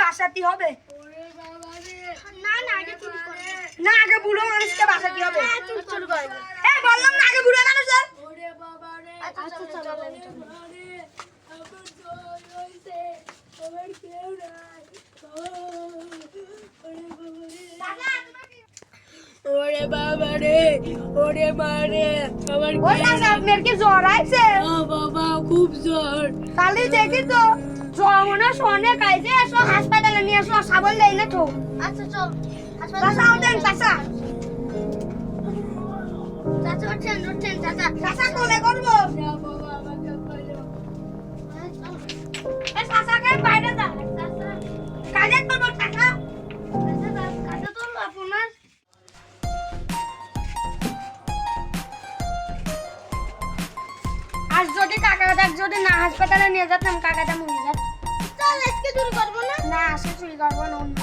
বাসাতে হবে। না না আগে চুরি করব না আগে বুড়ো মানুষকে বাসাতে হবে। এই বললাম না আগে বুড়ো চলো ওরে বাবা রে। ওরে মা রে। আমার কি জ্বর আছে ও বাবা। খুব জ্বর। কালি দেখি তো। জ্বর সোনে কাইজে এসো হাসপাতালে নিয়ে এসো সাবল দেয় না তো। আচ্ছা চল। চাচা ওঠেন চাচা। চাচা উঠছেন উঠছেন চাচা। চাচা কোলে যদি কাকাটা যদি না হাসপাতালে নিয়ে যেতাম কাকাটা মরে যেত। চল আজকে চুরি করব না? না আজকে চুরি করব না অন্য